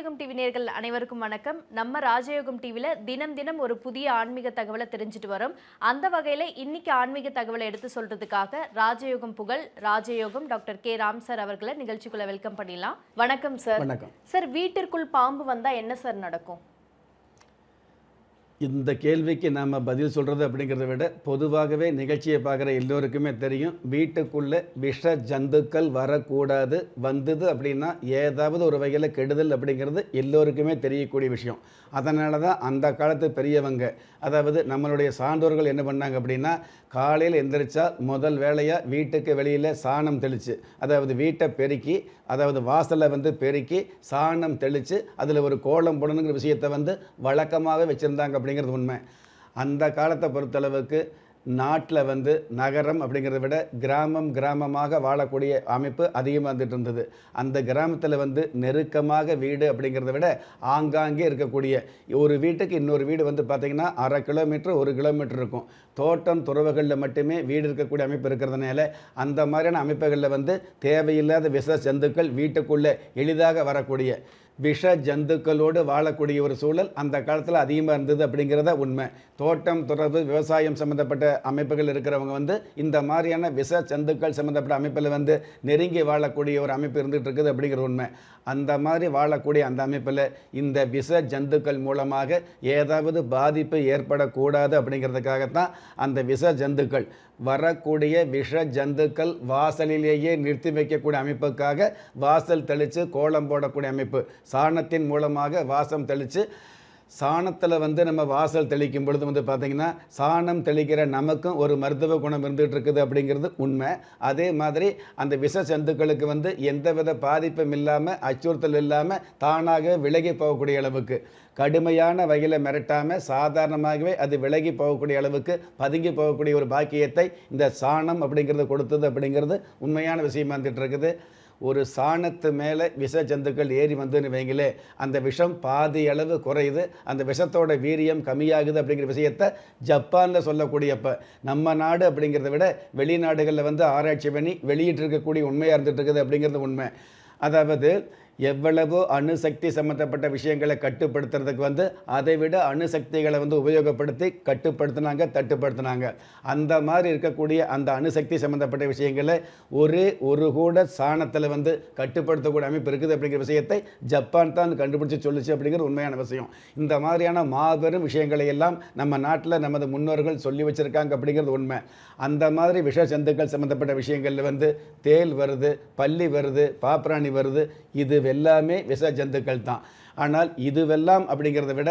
ராஜயோகம் டிவி நேர்கள் அனைவருக்கும் வணக்கம். நம்ம ராஜயோகம் டிவியில் தினம் தினம் ஒரு புதிய ஆன்மீக தகவலை தெரிஞ்சுட்டு வரோம். அந்த வகையில் இன்னைக்கு ஆன்மீக தகவலை எடுத்து சொல்றதுக்காக ராஜயோகம் புகழ் ராஜயோகம் டாக்டர் கே. ராம் சார் அவர்களை நிகழ்ச்சிக்குள்ள வெல்கம் பண்ணிடலாம். வணக்கம் சார். வணக்கம். சார் வீட்டிற்குள் பாம்பு வந்தா என்ன சார் நடக்கும்? இந்த கேள்விக்கு நாம் பதில் சொல்கிறது அப்படிங்கிறத விட பொதுவாகவே நிகழ்ச்சியை பார்க்குற எல்லோருக்குமே தெரியும். வீட்டுக்குள்ளே விஷ ஜந்துக்கள் வரக்கூடாது. வந்தது அப்படின்னா ஏதாவது ஒரு வகையில் கெடுதல் அப்படிங்கிறது எல்லோருக்குமே தெரியக்கூடிய விஷயம். அதனால தான் அந்த காலத்து பெரியவங்க அதாவது நம்மளுடைய சான்றோர்கள் என்ன பண்ணாங்க அப்படின்னா காலையில் எந்திரிச்சா முதல் வேலையாக வீட்டுக்கு வெளியில் சாணம் தெளித்து அதாவது வீட்டை பெருக்கி அதாவது வாசலை வந்து பெருக்கி சாணம் தெளித்து அதில் ஒரு கோலம் போடணுங்கிற விஷயத்தை வந்து வழக்கமாகவே வச்சுருந்தாங்க அப்படிங்கிறது உண்மை. அந்த காலத்தை பொறுத்தளவுக்கு நாட்டில் வந்து நகரம் அப்படிங்கிறத விட கிராமம் கிராமமாக வாழக்கூடிய அமைப்பு அதிகமாக வந்துட்டு இருந்தது. அந்த கிராமத்தில் வந்து நெருக்கமாக வீடு அப்படிங்கிறத விட ஆங்காங்கே இருக்கக்கூடிய ஒரு வீட்டுக்கு இன்னொரு வீடு வந்து பார்த்திங்கன்னா அரை கிலோமீட்டர் ஒரு கிலோமீட்டர் இருக்கும். தோட்டம் துறவுகளில் மட்டுமே வீடு இருக்கக்கூடிய அமைப்பு இருக்கிறதுனால அந்த மாதிரியான அமைப்புகளில் வந்து தேவையில்லாத விஷ ஜந்துக்கள் வீட்டுக்குள்ளே எளிதாக வரக்கூடிய விஷ ஜந்துக்களோடு வாழக்கூடிய ஒரு சூழல் அந்த காலத்தில் அதிகமாக இருந்தது அப்படிங்கிறத உண்மை. தோட்டம் தொடர்பு விவசாயம் சம்மந்தப்பட்ட அமைப்புகள் இருக்கிறவங்க வந்து இந்த மாதிரியான விஷ ஜந்துக்கள் சம்மந்தப்பட்ட அமைப்பில் வந்து நெருங்கி வாழக்கூடிய ஒரு அமைப்பு இருந்துகிட்டு இருக்குது அப்படிங்கிற உண்மை. அந்த மாதிரி வாழக்கூடிய அந்த அமைப்பில் இந்த விஷ ஜந்துக்கள் மூலமாக ஏதாவது பாதிப்பு ஏற்படக்கூடாது அப்படிங்கிறதுக்காகத்தான் அந்த விஷ ஜந்துக்கள் வரக்கூடிய விஷ ஜந்துக்கள் வாசலிலேயே நிறுத்தி வைக்கக்கூடிய அமைப்புக்காக வாசல் தெளித்து கோலம் போடக்கூடிய அமைப்பு. சாணத்தின் மூலமாக வாசம் தெளித்து சாணத்தில் வந்து நம்ம வாசல் தெளிக்கும் பொழுது வந்து பார்த்திங்கன்னா சாணம் தெளிக்கிற நமக்கும் ஒரு மருத்துவ குணம் இருந்துகிட்டு இருக்குது அப்படிங்கிறது உண்மை. அதே மாதிரி அந்த விஷ சந்துக்களுக்கு வந்து எந்தவித பாதிப்பும் இல்லாமல் அச்சுறுத்தல் இல்லாமல் தானாக விலகி போகக்கூடிய அளவுக்கு கடுமையான வகையில் மிரட்டாமல் சாதாரணமாகவே அது விலகி போகக்கூடிய அளவுக்கு பதுங்கி போகக்கூடிய ஒரு பாக்கியத்தை இந்த சாணம் அப்படிங்கிறது கொடுத்தது அப்படிங்கிறது உண்மையான விஷயமா இருந்துட்டு இருக்குது ஒரு சாணத்து மேலே விஷ ஜந்துக்கள் ஏறி வந்துன்னு வைங்களே அந்த விஷம் பாதி அளவு குறையுது அந்த விஷத்தோட வீரியம் கம்மியாகுது அப்படிங்கிற விஷயத்தை ஜப்பானில் சொல்லக்கூடியப்ப நம்ம நாடு அப்படிங்கிறத விட வெளிநாடுகளில் வந்து ஆராய்ச்சி பண்ணி வெளியிட்டிருக்கக்கூடிய உண்மையாக இருந்துகிட்டு இருக்குது அப்படிங்கிறது உண்மை. அதாவது எவ்வளவோ அணுசக்தி சம்மந்தப்பட்ட விஷயங்களை கட்டுப்படுத்துறதுக்கு வந்து அதை விட அணுசக்திகளை வந்து உபயோகப்படுத்தி கட்டுப்படுத்தினாங்க தட்டுப்படுத்தினாங்க. அந்த மாதிரி இருக்கக்கூடிய அந்த அணுசக்தி சம்மந்தப்பட்ட விஷயங்களை ஒரே ஒரு கூட சாணத்தில் வந்து கட்டுப்படுத்தக்கூடிய அமைப்பு இருக்குது அப்படிங்கிற விஷயத்தை ஜப்பான் தான் கண்டுபிடிச்சு சொல்லுச்சு அப்படிங்கிற உண்மையான விஷயம். இந்த மாதிரியான மாபெரும் விஷயங்களை எல்லாம் நம்ம நாட்டில் நமது முன்னோர்கள் சொல்லி வச்சுருக்காங்க அப்படிங்கிறது உண்மை. அந்த மாதிரி விஷ ஜந்துக்கள் சம்மந்தப்பட்ட விஷயங்களில் வந்து தேல் வருது பள்ளி வருது பாப்ராணி வருது இது எல்லாமே விஷ ஜந்துக்கள் தான் ஆனால் இதுவெல்லாம் அப்படிங்கிறத விட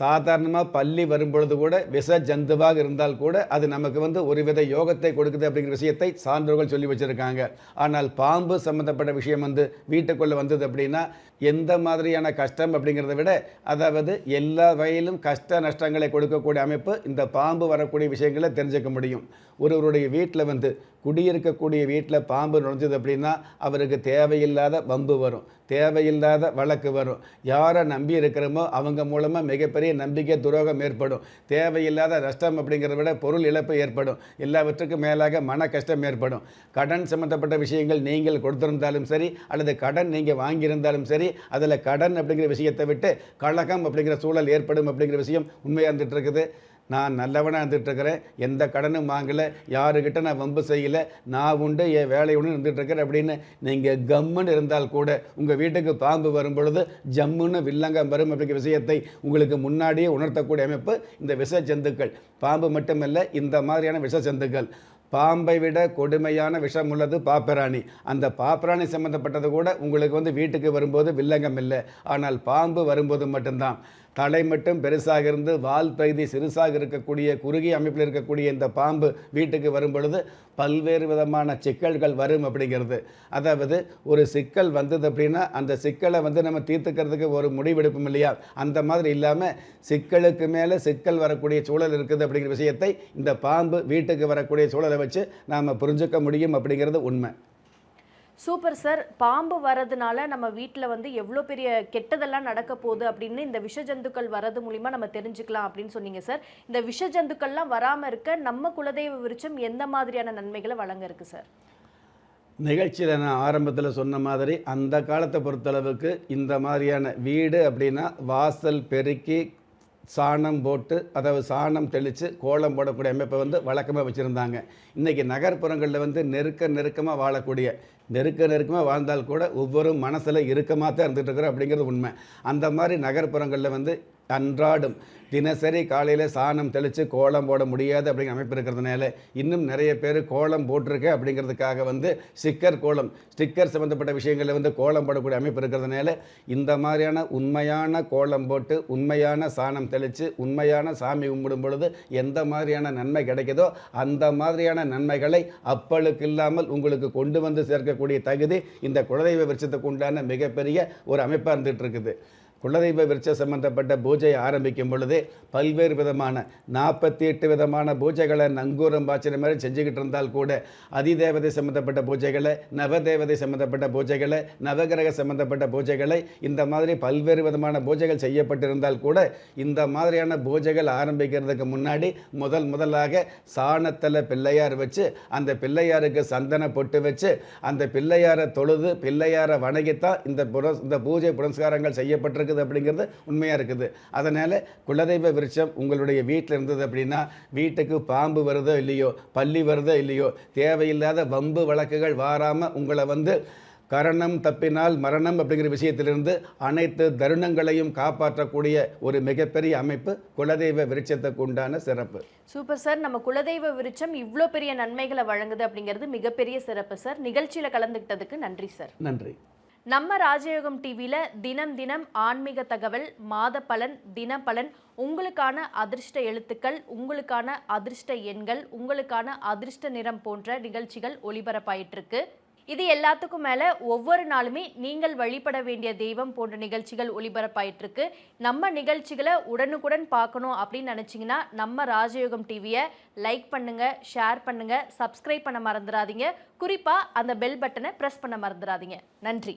சாதாரணமாக பள்ளி வரும்பொழுது கூட விஷ ஜந்துவாக இருந்தால் கூட அது நமக்கு வந்து ஒருவித யோகத்தை கொடுக்குது அப்படிங்கிற விஷயத்தை சான்றோர்கள் சொல்லி வச்சுருக்காங்க. ஆனால் பாம்பு சம்மந்தப்பட்ட விஷயம் வந்து வீட்டுக்குள்ளே வந்தது அப்படின்னா எந்த மாதிரியான கஷ்டம் அப்படிங்கிறத விட அதாவது எல்லா வகையிலும் கஷ்ட நஷ்டங்களை கொடுக்கக்கூடிய அமைப்பு இந்த பாம்பு வரக்கூடிய விஷயங்களை தெரிஞ்சுக்க முடியும். ஒருவருடைய வீட்டில் வந்து குடியிருக்கக்கூடிய வீட்டில் பாம்பு நுழைஞ்சது அப்படின்னா அவருக்கு தேவையில்லாத வம்பு வரும். தேவையில்லாத வழக்கு வரும். யாரை நம்பி இருக்கிறோமோ அவங்க மூலமாக மிகப்பெரிய நம்பிக்கை துரோகம் ஏற்படும். தேவையில்லாத நஷ்டம் அப்படிங்கிறத விட பொருள் இழப்பு ஏற்படும். எல்லாவற்றுக்கும் மேலாக மன கஷ்டம் ஏற்படும். கடன் சம்மந்தப்பட்ட விஷயங்கள் நீங்கள் கொடுத்திருந்தாலும் சரி அல்லது கடன் நீங்கள் வாங்கியிருந்தாலும் சரி அதில் கடன் அப்படிங்கிற விஷயத்தை விட்டு கழகம் அப்படிங்கிற சூழல் ஏற்படும் அப்படிங்கிற விஷயம் உண்மையாக இருந்துகிட்டு இருக்குது. நான் நல்லவனாக இருந்துகிட்ருக்கிறேன். எந்த கடனும் வாங்கலை. யாருக்கிட்ட நான் வம்பு செய்யலை. நான் உண்டு என் வேலையுடன் இருந்துகிட்ருக்கிறேன் அப்படின்னு நீங்கள் கம்முன்னு இருந்தால் கூட உங்கள் வீட்டுக்கு பாம்பு வரும் பொழுது ஜம்முன்னு வில்லங்கம் வரும் அப்படிங்கிற விஷயத்தை உங்களுக்கு முன்னாடியே உணர்த்தக்கூடிய அமைப்பு இந்த விஷ ஜந்துக்கள். பாம்பு மட்டுமல்ல இந்த மாதிரியான விஷ ஜந்துக்கள். பாம்பை விட கொடுமையான விஷம் உள்ளது பாப்பராணி. அந்த பாப்பராணி சம்மந்தப்பட்டது கூட உங்களுக்கு வந்து வீட்டுக்கு வரும்போது வில்லங்கம் இல்லை. ஆனால் பாம்பு வரும்போது மட்டும்தான். தலை மட்டும் பெருசாக இருந்து வால் பகுதி சிறுசாக இருக்கக்கூடிய குறுகிய அமைப்பில் இருக்கக்கூடிய இந்த பாம்பு வீட்டுக்கு வரும் பொழுது பல்வேறு விதமான சிக்கல்கள் வரும் அப்படிங்கிறது. அதாவது ஒரு சிக்கல் வந்தது அப்படின்னா அந்த சிக்கலை வந்து நம்ம தீர்த்துக்கிறதுக்கு ஒரு முடிவெடுப்போம் இல்லையா? அந்த மாதிரி இல்லாமல் சிக்கலுக்கு மேலே சிக்கல் வரக்கூடிய சூழல் இருக்குது அப்படிங்கிற விஷயத்தை இந்த பாம்பு வீட்டுக்கு வரக்கூடிய சூழலை வச்சு நாம் புரிஞ்சுக்க முடியும் அப்படிங்கிறது உண்மை. Super sir. பாம்பு வரதுனால நம்ம வீட்டில் வந்து எவ்வளோ பெரிய கெட்டதெல்லாம் நடக்க போகுது அப்படின்னு இந்த விஷ ஜந்துக்கள் வரது மூலிமா நம்ம தெரிஞ்சுக்கலாம் அப்படின்னு சொன்னீங்க சார். இந்த விஷ ஜந்துக்கள்லாம் வராமல் இருக்க நம்ம குலதெய்வ விருச்சம் எந்த மாதிரியான நன்மைகளை வழங்க இருக்கு சார்? நிகழ்ச்சியில் நான் ஆரம்பத்தில் சொன்ன மாதிரி அந்த காலத்தை பொறுத்தளவுக்கு இந்த மாதிரியான வீடு அப்படின்னா வாசல் பெருக்கி சாணம் போட்டு அதாவது சாணம் தெளித்து கோலம் போடக்கூடிய அமைப்பை வந்து வழக்கமாக வச்சுருந்தாங்க. இன்றைக்கி நகர்ப்புறங்களில் வந்து நெருக்க நெருக்கமாக வாழக்கூடிய நெருக்க நெருக்கமாக வாழ்ந்தால் கூட ஒவ்வொரு மனசில் இறுக்கமாக தான் இருந்துகிட்டு இருக்கிறோம் அப்படிங்கிறது உண்மை. அந்த மாதிரி நகர்ப்புறங்களில் வந்து அன்றாடும் தினசரி காலையில் சாணம் தெளித்து கோலம் போட முடியாது அப்படிங்கிற அமைப்பு இருக்கிறதுனால இன்னும் நிறைய பேர் கோலம் போட்டிருக்கு அப்படிங்கிறதுக்காக வந்து ஸ்டிக்கர் கோலம் ஸ்டிக்கர் சம்மந்தப்பட்ட விஷயங்களில் வந்து கோலம் போடக்கூடிய அமைப்பு இருக்கிறதுனால இந்த மாதிரியான உண்மையான கோலம் போட்டு உண்மையான சாணம் தெளித்து உண்மையான சாமி கும்பிடும் பொழுது எந்த மாதிரியான நன்மை கிடைக்குதோ அந்த மாதிரியான நன்மைகளை அப்பளுக்கு இல்லாமல் உங்களுக்கு கொண்டு வந்து சேர்க்கக்கூடிய தகுதி இந்த குலதெய்வ விருட்சத்துக்கு உண்டான மிகப்பெரிய ஒரு அமைப்பாக இருந்துகிட்டு இருக்குது. குலதெய்வ விருட்ச சம்பந்தப்பட்ட பூஜை ஆரம்பிக்கும் பொழுதே பல்வேறு விதமான நாற்பத்தி எட்டு விதமான பூஜைகளை நங்கூரம் பாய்ச்சின மாதிரி செஞ்சுக்கிட்டு இருந்தால் கூட அதிதேவதை சம்பந்தப்பட்ட பூஜைகளை நவதேவதை சம்பந்தப்பட்ட பூஜைகளை நவகிரக சம்பந்தப்பட்ட பூஜைகளை இந்த மாதிரி பல்வேறு விதமான பூஜைகள் செய்யப்பட்டிருந்தால் கூட இந்த மாதிரியான பூஜைகள் ஆரம்பிக்கிறதுக்கு முன்னாடி முதல் முதலாக சாணத்தில் பிள்ளையார் வச்சு அந்த பிள்ளையாருக்கு சந்தன பொட்டு வச்சு அந்த பிள்ளையாரை தொழுது பிள்ளையாரை வணங்கித்தான் இந்த புர இந்த பூஜை புரஸ்காரங்கள் செய்யப்பட்டிருக்கு. செய்யப்பட்டிருக்குது அப்படிங்கிறது உண்மையாக இருக்குது. அதனால் குலதெய்வ விருட்சம் உங்களுடைய வீட்டில் இருந்தது அப்படின்னா வீட்டுக்கு பாம்பு வருதோ இல்லையோ பள்ளி வருதோ இல்லையோ தேவையில்லாத வம்பு வழக்குகள் வாராமல் உங்களை வந்து கரணம் தப்பினால் மரணம் அப்படிங்கிற விஷயத்திலிருந்து அனைத்து தருணங்களையும் காப்பாற்றக்கூடிய ஒரு மிகப்பெரிய அமைப்பு குலதெய்வ விருட்சத்துக்கு உண்டான சிறப்பு. Super sir. நம்ம குலதெய்வ விருட்சம் இவ்வளோ பெரிய நன்மைகளை வழங்குது அப்படிங்கிறது மிகப்பெரிய சிறப்பு சார். நிகழ்ச்சியில கலந்துக்கிட்டதுக்கு நன்றி சார். நன்றி. நம்ம ராஜயோகம் டிவியில் தினம் தினம் ஆன்மீக தகவல் மாத பலன் தினப்பலன் உங்களுக்கான அதிர்ஷ்ட எழுத்துக்கள் உங்களுக்கான அதிர்ஷ்ட எண்கள் உங்களுக்கான அதிர்ஷ்ட நிறம் போன்ற நிகழ்ச்சிகள் ஒளிபரப்பாயிட்டிருக்கு. இது எல்லாத்துக்கும் மேலே ஒவ்வொரு நாளுமே நீங்கள் வழிபட வேண்டிய தெய்வம் போன்ற நிகழ்ச்சிகள் ஒளிபரப்பாயிட்டிருக்கு. நம்ம நிகழ்ச்சிகளை உடனுக்குடன் பார்க்கணும் அப்படின்னு நினச்சிங்கன்னா நம்ம ராஜயோகம் டிவியை லைக் பண்ணுங்கள் ஷேர் பண்ணுங்கள் சப்ஸ்கிரைப் பண்ண மறந்துடாதீங்க. குறிப்பாக அந்த பெல் பட்டனை ப்ரெஸ் பண்ண மறந்துடாதீங்க. நன்றி.